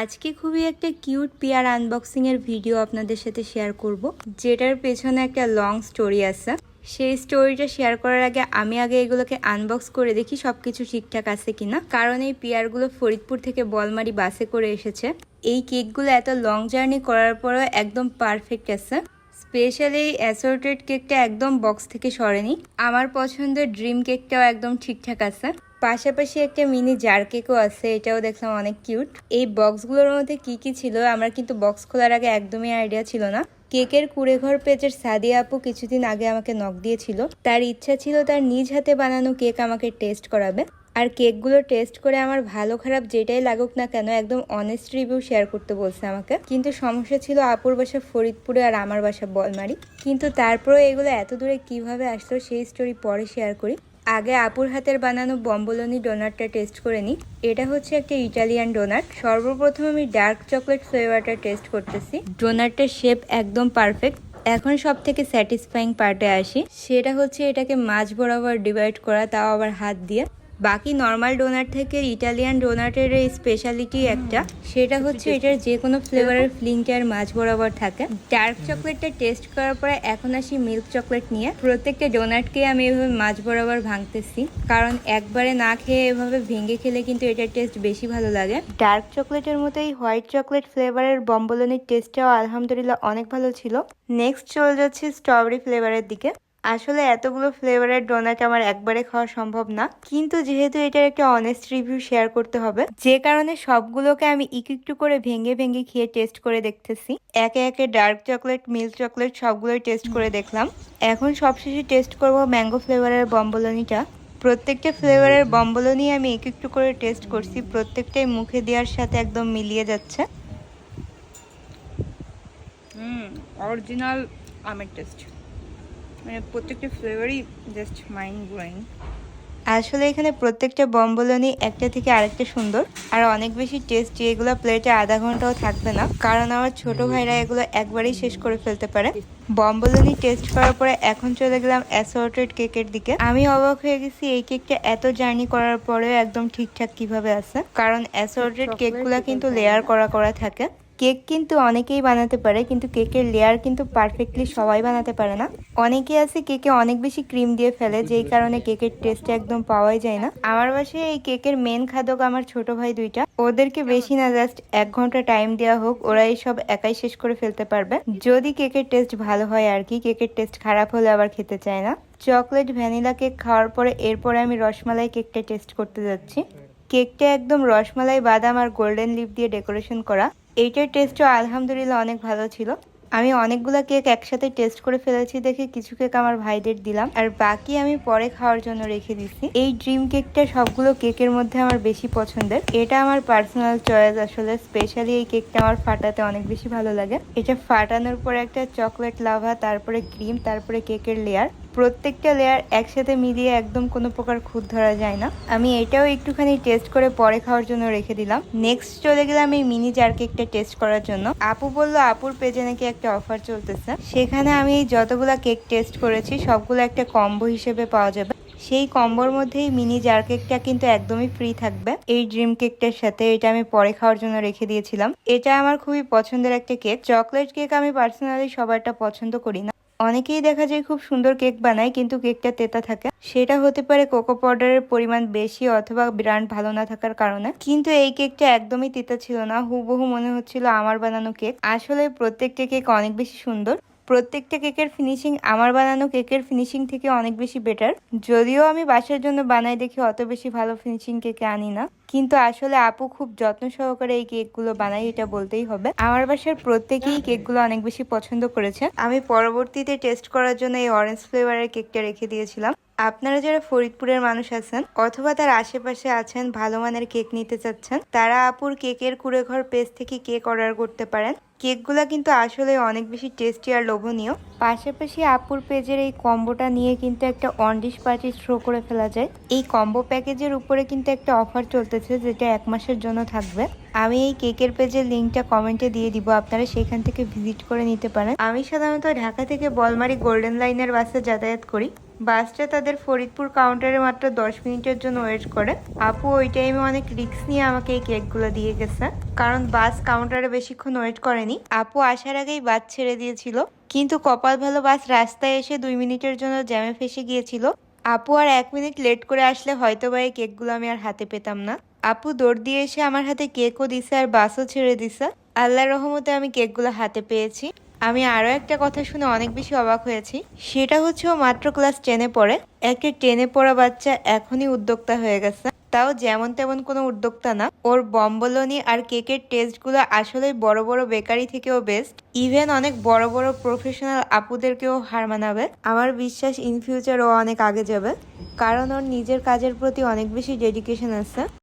আজকে খুবই একটা কিউট পেয়ার আনবক্সিং এর ভিডিও আপনাদের সাথে শেয়ার করব, যেটার পেছনে একটা লং স্টোরি আছে। সেই স্টোরিটা শেয়ার করার আগে আমি আগে এগুলোকে আনবক্স করে দেখি সবকিছু ঠিকঠাক আছে কিনা। কারণ এই পেয়ারগুলো ফরিদপুর থেকে বলমারি বাসে করে এসেছে। এই কেকগুলো এত লং জার্নি করার পরেও একদম পারফেক্ট আছে। স্পেশালি এই অ্যাসর্টেড কেকটা একদম বক্স থেকে সরেনি। আমার পছন্দের ড্রিম কেকটাও একদম ঠিকঠাক আছে। পাশাপাশি একটা মিনি জার কেকও আছে, এটাও দেখলাম অনেক কিউট এই বক্সগুলোর মধ্যে কি কি ছিল? আমার কিন্তু বক্স খোলার আগে একদমই আইডিয়া ছিল না। কেকের কুড়েঘর পেজের সাদিয়া আপু কিছুদিন আগে আমাকে নখ দিয়েছিল। তার ইচ্ছা ছিল তার নিজ হাতে বানানো কেক আমাকে টেস্ট করাবে। আর কেকগুলো টেস্ট করে আমার ভালো খারাপ যেটাই লাগুক না কেন, একদম অনেস্ট রিভিউ শেয়ার করতে বলছে আমাকে। কিন্তু সমস্যা ছিল আপুর বাসা ফরিদপুরে আর আমার বাসা বলমারি। কিন্তু তারপরেও এগুলো এত দূরে কীভাবে আসলো, সেই স্টোরি পরে শেয়ার করি। আগে আপুর হাতের বানানো বম্বলনি ডোনাটটা টেস্ট করে নিই। এটা হচ্ছে একটা ইটালিয়ান ডোনাট। সর্বপ্রথম আমি ডার্ক চকলেট ফ্লেভারটা টেস্ট করতেছি। ডোনাটটার শেপ একদম পারফেক্ট। এখন সব থেকে স্যাটিসফাইং পার্টে আসি। সেটা হচ্ছে এটাকে মাছ বরাবর ডিভাইড করা, তাও আবার হাত দিয়ে। বাকি নর্মাল ডোনাট থেকে ইটালিয়ান ডোনাটের এই স্পেশালিটি একটা, সেটা হচ্ছে এটার যে কোনো ফ্লেভারের ফ্লিংটার মাঝ বরাবর থাকে। ডার্ক চকলেটটা টেস্ট করার পরে এখন আসি মিল্ক চকলেট নিয়ে। প্রত্যেকটা ডোনাটকে আমি এভাবে মাঝ বরাবর ভাঙতেছি, কারণ একবারে না খেয়ে এভাবে ভেঙে খেলে কিন্তু এটার টেস্ট বেশি ভালো লাগে। ডার্ক চকলেটের মতো এই হোয়াইট চকলেট ফ্লেভারের বম্বলনির টেস্টটাও আলহামদুলিল্লাহ অনেক ভালো ছিল। নেক্সট চলে যাচ্ছে স্ট্রবেরি ফ্লেভারের দিকে। আসলে এতগুলো ফ্লেভারের ডোনাট আমার একবারে খাওয়া সম্ভব না। কিন্তু যেহেতু এটার একটা অনেস্ট রিভিউ শেয়ার করতে হবে, যে কারণে সবগুলোকে আমি একটু একটু করে ভেঙে ভেঙে খেয়ে টেস্ট করে দেখতেছি। একে একে ডার্ক চকলেট মিল্ক চকলেট সবগুলোই টেস্ট করে দেখলাম। এখন সবশেষে টেস্ট করব ম্যাঙ্গো ফ্লেভারের বম্বলনিটা প্রত্যেকটা ফ্লেভারের বম্বলনি আমি এক একটু করে টেস্ট করছি, প্রত্যেকটাই মুখে দেওয়ার সাথে একদম মিলিয়ে যাচ্ছে। অরিজিনাল আমের টেস্ট মানে প্রত্যেকটা ফ্লেভারই জাস্ট মাইন্ড ব্লোয়িং আসলে এখানে প্রত্যেকটা বম্বলনি একটা থেকে আরেকটা সুন্দর আর অনেক বেশি টেস্টি এগুলো প্লেটে আধা ঘন্টাও থাকবে না কারণ আমার ছোট ভাইরা এগুলো একবারেই শেষ করে ফেলতে পারে। বম্বলনি টেস্ট করার পরে এখন চলে গেলাম অ্যাসর্টেড কেকের দিকে। আমি অবাক হয়ে গেছি এই কেকটা এত জার্নি করার পরেও একদম ঠিকঠাক কীভাবে আছে কারণ অ্যাসর্টেড কেকগুলো কিন্তু লেয়ার করা করা থাকে। কেক কিন্তু অনেকেই বানাতে পারে, কিন্তু কেকের লেয়ার কিন্তু পারফেক্টলি সবাই বানাতে পারে না। অনেকে আছে কেকে অনেক বেশি ক্রিম দিয়ে ফেলে, যেই কারণে কেকের টেস্ট একদম পাওয়াই যায় না। আমার বাসায় এই কেকের মেন খাদক আমার ছোট ভাই দুইটা। ওদেরকে বেশি না জাস্ট এক ঘণ্টা টাইম দেওয়া হোক, ওরা এই সব একাই শেষ করে ফেলতে পারবে। যদি কেকের টেস্ট ভালো হয় আর কি, কেকের টেস্ট খারাপ হলে আবার খেতে চায় না। চকলেট ভ্যানিলা কেক খাওয়ার পরে এরপরে আমি রসমালাই কেকটা টেস্ট করতে যাচ্ছি। কেকটা একদম রসমালাই, বাদাম আর গোল্ডেন লিপ দিয়ে ডেকোরেশন করা। এইটার টেস্টও আলহামদুলিল্লাহ অনেক ভালো ছিল। আমি অনেকগুলো কেক একসাথে টেস্ট করে ফেলেছি দেখে কিছু কেক আমার ভাইদের দিলাম। আর বাকি আমি পরে খাওয়ার জন্য রেখে দিছি। এই ড্রিম কেকটা সবগুলো কেকের মধ্যে আমার বেশি পছন্দের। এটা আমার পার্সোনাল চয়েস আসলে। স্পেশালি এই কেকটা আমার ফাটাতে অনেক বেশি ভালো লাগে। এটা ফাটানোর পরে একটা চকলেট লাভা তারপরে ক্রিম তারপরে কেকের লেয়ার প্রত্যেকটা লেয়ার একসাথে মিলিয়ে একদম কোনো প্রকার খুদ ধরা যায় না। আমি এটাও একটুখানি টেস্ট করে পরে খাওয়ার জন্য রেখে দিলাম। নেক্সট চলে গেলাম এই মিনি জার কেকটা টেস্ট করার জন্য। আপু বলল, আপুর পেজে নাকি একটা অফার চলতেছে। সেখানে আমি এই যতগুলা কেক টেস্ট করেছি, সবগুলো একটা কম্বো হিসেবে পাওয়া যাবে। সেই কম্বোর মধ্যেই মিনি জার কেকটা কিন্তু একদমই ফ্রি থাকবে। এই ড্রিম কেকটার সাথে এটা আমি পরে খাওয়ার জন্য রেখে দিয়েছিলাম। এটা আমার খুবই পছন্দের একটা কেক চকলেট কেক আমি পার্সোনালি সবারটা পছন্দ করি না। অনেকেই দেখা যায় খুব সুন্দর কেক বানায়, কিন্তু কেকটা তেতা থাকে। সেটা হতে পারে কোকো পাউডারের পরিমাণ বেশি অথবা ব্র্যান্ড ভালো না থাকার কারণে। কিন্তু এই কেকটা একদমই তেতা ছিল না। হুবহু মনে হচ্ছিল আমার বানানো কেক। আসলে প্রত্যেকটা কেক অনেক বেশি সুন্দর। প্রত্যেকটা কেকের ফিনিশিং আমার বানানো কেকের ফিনিশিং থেকে অনেক বেশি বেটার যদিও আমি বাসার জন্য বানাই দেখি অত বেশি ভালো ফিনিশিং কেকে আনি না। কিন্তু আসলে আপু খুব যত্ন সহকারে এই কেকগুলো বানাই এটা বলতেই হবে। আমার বাসার প্রত্যেকেই কেকগুলো অনেক বেশি পছন্দ করেছে। আমি পরবর্তীতে টেস্ট করার জন্য এই অরেঞ্জ ফ্লেভারের কেকটা রেখে দিয়েছিলাম। আপনারা যারা ফরিদপুরের মানুষ আছেন অথবা তার আশেপাশে আছেন, ভালো মানের কেক নিতে চাচ্ছেন, তারা আপুর কেকের কুড়েঘর পেজ থেকে কেক অর্ডার করতে পারেন। কেকগুলা কিন্তু আসলে অনেক বেশি টেস্টি আর লোভনীয়। পাশাপাশি আপুর পেজের এই কম্বোটা নিয়ে কিন্তু একটা অনডিশ পার্টি থ্রো করে ফেলা যায়। এই কম্বো প্যাকেজের উপরে কিন্তু একটা অফার চলতেছে, যেটা এক মাসের জন্য থাকবে। আমি এই কেকের পেজের লিঙ্কটা কমেন্টে দিয়ে দিব, আপনারা সেখান থেকে ভিজিট করে নিতে পারেন। আমি সাধারণত ঢাকা থেকে বলমারি গোল্ডেন লাইনের বাসে যাতায়াত করি। বাসটা তাদের ফরিদপুর কাউন্টারে মাত্র দশ মিনিটের জন্য ওয়েট করে। আপু, ওই টাইমে অনেক রিস্ক নিয়ে আমাকে এই কেকগুলো দিয়ে গেছে। কারণ বাস কাউন্টারে বেশিক্ষণ ওয়েট করেনি। আপু আসার আগেই বাস ছেড়ে দিয়েছিল। কিন্তু কপাল ভালো বাস রাস্তায় এসে দুই মিনিটের জন্য জ্যামে ফেসে গিয়েছিল। আপু আর এক মিনিট লেট করে আসলে হয়তো বা এই কেকগুলো আমি আর হাতে পেতাম না। আপু দৌড় দিয়ে এসে আমার হাতে কেকও দিছে আর বাসও ছেড়ে দিছে। আল্লাহর রহমতে আমি কেকগুলো হাতে পেয়েছি। আমি আরও একটা কথা শুনে অনেক বেশি অবাক হয়েছি। সেটা হচ্ছে ও মাত্র ক্লাস টেনে পড়ে। একটা টেনে পড়া বাচ্চা এখনই উদ্যোক্তা হয়ে গেছে। তাও যেমন তেমন কোনো উদ্যোক্তা না। ওর বম্বলনি আর কেকের টেস্টগুলো আসলে বড় বড় বেকারি থেকেও বেস্ট ইভেন অনেক বড় বড় প্রফেশনাল আপুদেরকেও হার মানাবে। আমার বিশ্বাস ইন ফিউচার ও অনেক আগে যাবে। কারণ ওর নিজের কাজের প্রতি অনেক বেশি ডেডিকেশন আছে।